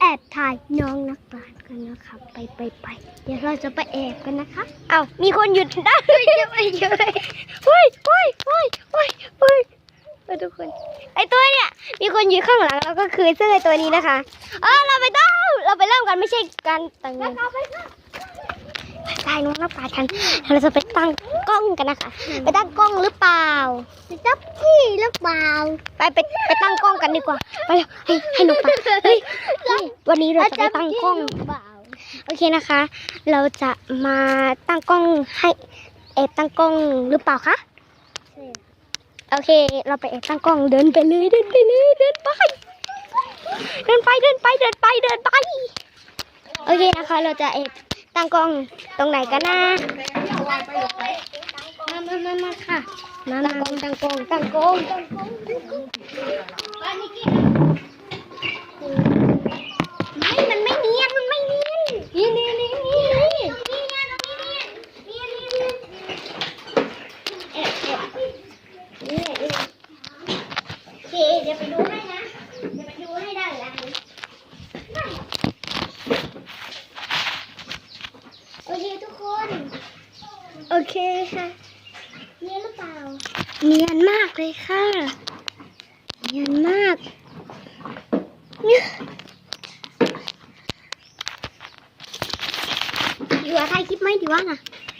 แอบถ่ายน้องนักบาสกันนะคะไปไปไปเดี๋ยวเราจะไปแอบกันนะคะเอามีคนหยุดได้เยอะไปเยอะเฮ้ยเฮ้ยเฮ้ยเฮ้ยเฮ้ยเฮ้ยทุกคน ไอตัวเนี่ย มีคนยืนข้างหลังแล้วก็คือเสื้อไอตัวนี้นะคะเออเราไปต้องเราไปเริ่มกันไม่ใช่การแต่งงานถ่ายน้องนักบาสกันเราจะไปตั้ง กล้องกันนะคะ ไปตั้งกล้องหรือเปล่าไปตั้งที่หรือเปล่า ไปไปไปตั้งกล้องกันดีกว่า ไปเร็วให้ให้หนูไปเฮ้ยเฮ้ยวันนี้เราจะไปตั้งกล้อง โอเคนะคะ เราจะมาตั้งกล้องให้เอบตั้งกล้องหรือเปล่าคะโอเค เราไปแอบตั้งกล้องเดินไปเลยเดินไปเลยเดินไป เดินไปเดินไปเดินไปเดินไป โอเคนะคะ เราจะแอบ ตั้งกล้องตรงไหนกันนะมามามามาค่ะมาตั้งกล้องตั้งกล้องตั้งกล้องตั้งกล้องตั้งกล้องไม่มันไม่เนียนมันไม่เนียนนี่นี่นี่นี่นี่นี่ไงตรงนี้นี่นี่นี่นี่แอบแอบนี่นี่โอเคเดี๋ยวไปดูให้นะ เดี๋ยวไปดูให้ได้เลยโอเคทุกคนโอเคค่ะ เนียนหรือเปล่า เนียนมากเลยค่ะ เนียนมากเนี่ยอยู่กับใครคลิปไหมดีว่าน่ะ